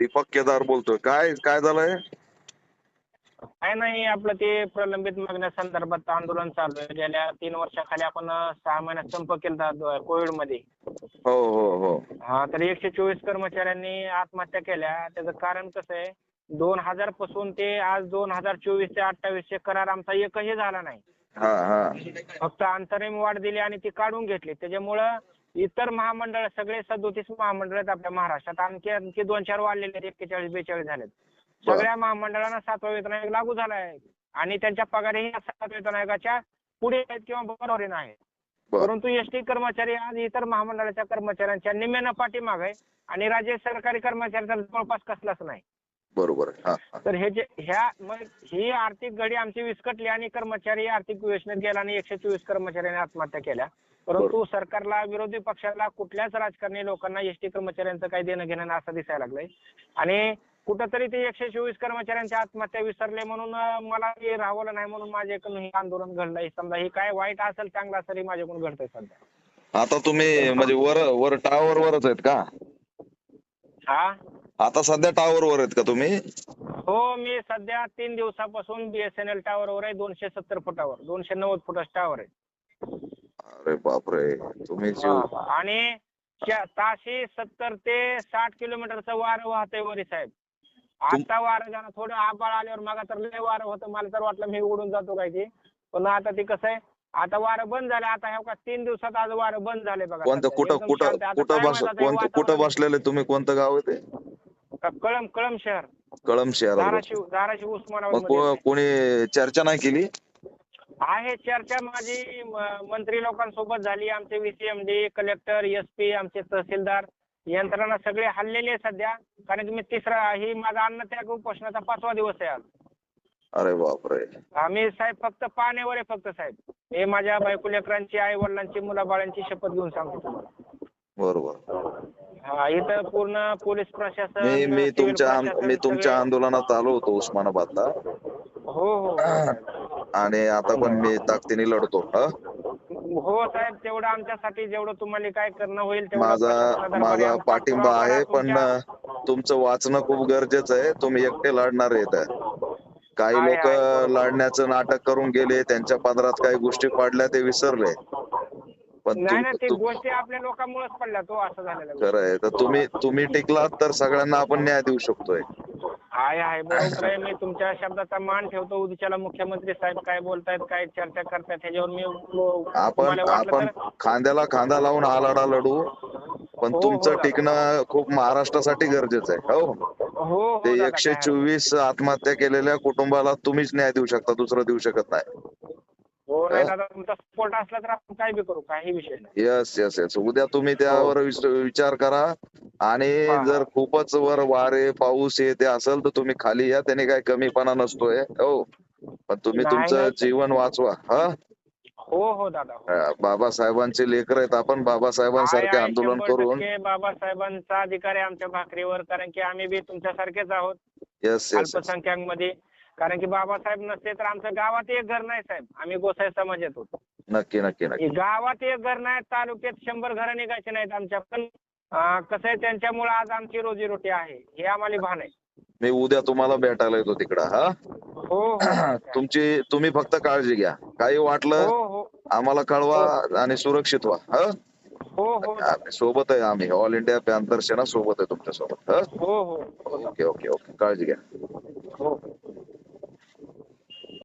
दीपक केदार बोलतोय. काय काय झालंय? काय नाही आपलं ते प्रलंबित मागण्या संदर्भात आंदोलन चालू आहे. गेल्या तीन वर्षाखाली आपण अं, सहा महिन्यात संप केला कोविडमध्ये हो हो हो. हा तर एकशे चोवीस कर्मचाऱ्यांनी आत्महत्या केल्या. त्याचं कारण कसं आहे दोन हजारपासून ते आज दोन हजार चोवीस ते अठ्ठावीस चे करार आमचा एकही झाला नाही. हा हा. फक्त अंतरिम वाढ दिली आणि ती काढून घेतली. त्याच्यामुळं इतर महामंडळ सगळे सदोतीस महामंडळ आहेत आपल्या महाराष्ट्रात. आणखी आणखी दोन चार वाढलेले आहेत एक्केचाळीस बेचाळीस झालेत. सगळ्या महामंडळांना सातवा वेतन आयोग लागू झाला आहे. आणि त्यांच्या पगारही सातव्या वेतन आयोगाच्या पुढे आहेत किंवा बरोबरीनं आहेत. परंतु एसटी कर्मचारी आज इतर महामंडळाच्या कर्मचाऱ्यांच्या निम्म्यानं पाठीमाग आहे. आणि राज्य सरकारी कर्मचाऱ्यांचा जवळपास कसलाच नाही. बरोबर. हा हा. तर हे जे ह्या मग ही आर्थिक घडी आमची विस्कटली आणि कर्मचारी आर्थिक योजनेत गेला आणि एकशे चोवीस कर्मचाऱ्यांनी आत्महत्या केल्या. परंतु सरकारला विरोधी पक्षाला कुठल्याच राजकारणी लोकांना एसटी कर्मचाऱ्यांचं काही देणं घेणं नाही असं दिसायला लागलंय. आणि कुठंतरी ते एकशे चोवीस कर्मचाऱ्यांच्या आत्महत्या विसरले म्हणून अं, मला हे राहवलं नाही म्हणून माझ्याकडून हे आंदोलन घडलंय. समजा हे काय वाईट असेल चांगलं असेल हे माझ्याकडून घडतंय सध्या. आता तुम्ही म्हणजे वर वर टावर वरच आहेत का? हा? आता सध्या टावर वर आहेत का तुम्ही? हो मी सध्या तीन दिवसापासून बीएसएनएल टावरवर आहे. दोनशे सत्तर फुटावर. दोनशे नव्वद फुटाचं टावर आहे. अरे बापरे. तुम्ही जीव हा. आणि ताशी सत्तर ते साठ किलोमीटरचं वारं वाहतंय वरी साहेब. आता वारं जाणं थोडं आबाळ आल्यावर मागा तर लय वारं होतं. मला तर वाटलं मी उडून जातो काय की पण आता ते कसं आहे आता वारं बंद झालं. आता ह्या का तीन दिवसात आज वारं बंद झाले बघा. कोणतं सध्या. कुठं एकदम कुठं शांत आहे. आता कुठं काय बस माहीत आता हे कोणतं कुठं वातावरण- बसलेले तुम्ही? कोणतं गाव आहे ते? का- कळम कळम शहर. कळम शहरात धाराशिव धाराशिव मग उस्मानाबाद कोणी चर्चा नाही केली? आहे चर्चा माझी म- मंत्री लोकांसोबत झाली. आमचे व्हीसीएमडी कलेक्टर एसपी आमचे तहसीलदार. यंत्रणा सगळे हल्लेले आहे सध्या. कारण की मी तिसरा ही माझा अन्नत्याग उपोषणाचा पाचवा दिवस आहे आज. अरे बापरे. आम्ही साहेब फक्त पाण्यावर आहे फक्त साहेब. हे माझ्या बायको लेकरांची आई वडिलांची मुलाबाळांची शपथ घेऊन सांगतो तुम्हाला. बरोबर. हा इथं पूर्ण पोलीस प्रशासन मी मी तुमच्या प्रशासन मी तुमच्या सगळे- आंदोलनात आलो होतो उस्मानाबादला. हो हो. आणि आता पण मी ताकदीने लढतो. हा? हो साहेब तेवढं आमच्यासाठी जेवढं तुम्हाला काय करणं होईल तेवढं माझा माझा आमचा पाठिंबा पुरावा आहे करा. पण तुमच्या- तुमचं वाचणं खूप गरजेचं आहे. तुम्ही एकटे लढणार आहेत काही आहे, लोक आहे, बरोबर. लढण्याचं नाटक करून गेले त्यांच्या पदरात काही गोष्टी पडल्या ते विसरले. पण नाही ना ते गोष्टी आपल्या लोकांमुळेच पडल्या तो असं झालेलं खरं आहे. तर तुम्ही तुम्ही टिकलात तर सगळ्यांना आपण न्याय देऊ शकतोय. आहे आहे. बरोबर आहे. मी तुमच्या शब्दाचा मान ठेवतो. उद्याच्याला मुख्यमंत्री साहेब काय बोलतायत काय चर्चा करतायत ह्याच्यावर मी आपण वाटलं आपण तर- खांद्याला खांदा लावून हा लढा लढू. पण हो, तुमचं दादा. टिकणं खूप महाराष्ट्रासाठी गरजेचं आहे. हो. हो हो ते दादा, एकशे काय चोवीस आत्महत्या केलेल्या कुटुंबाला तुम्हीच न्याय देऊ शकता दुसरं देऊ शकत नाही. हो नाही दादा तुमचा सपोर्ट असला तर आपण काय बी करू काही विषय नाही. येस येस येस उद्या तुम्ही त्यावर विच- विचार करा. आणि हो. हा, हा. जर खूपच वर वारे पाऊस हे ते असेल तर तुम्ही खाली या. त्याने काही कमीपणा नसतोय. हो. पण तुम्ही नाही, तुमचं नाही. जीवन वाचवा. हा? हो हो दादा हो. हा, बाबासाहेबांचे लेकर आहेत. आपण बाबासाहेबांसारखे आहे, आंदोलन शंभर करून. टक्के बाबासाहेबांचा अधिकार आहे आमच्या भाकरीवर. कारण की आम्ही बी तुमच्यासारखेच आहोत. येस येस अल्पसंख्याकमध्ये कारण की बाबासाहेब नसते तर आमच्या गावात एक घर नाही साहेब. आम्ही गोसाई समाजात होतो. नक्की नक्की नक्की. गावात एक घर नाही तालुक्यात शंभर घरं निघायचे नाहीत आमच्या. पण कसं आहे त्यांच्यामुळे आज आमची रोजीरोटी आहे. हे आम्हाला भान आहे. मी उद्या तुम्हाला भेटायला येतो तिकडं हा? हो हो. तुमची तुम्ही फक्त काळजी घ्या. काही वाटलं हो हो. आम्हाला कळवा आणि सुरक्षित व्हा हा? सोबत आहे आम्ही. ऑल इंडिया पॅन्थर सेना सोबत आहे तुमच्यासोबत हो हो. Okay okay okay. काळजी घ्या. हो.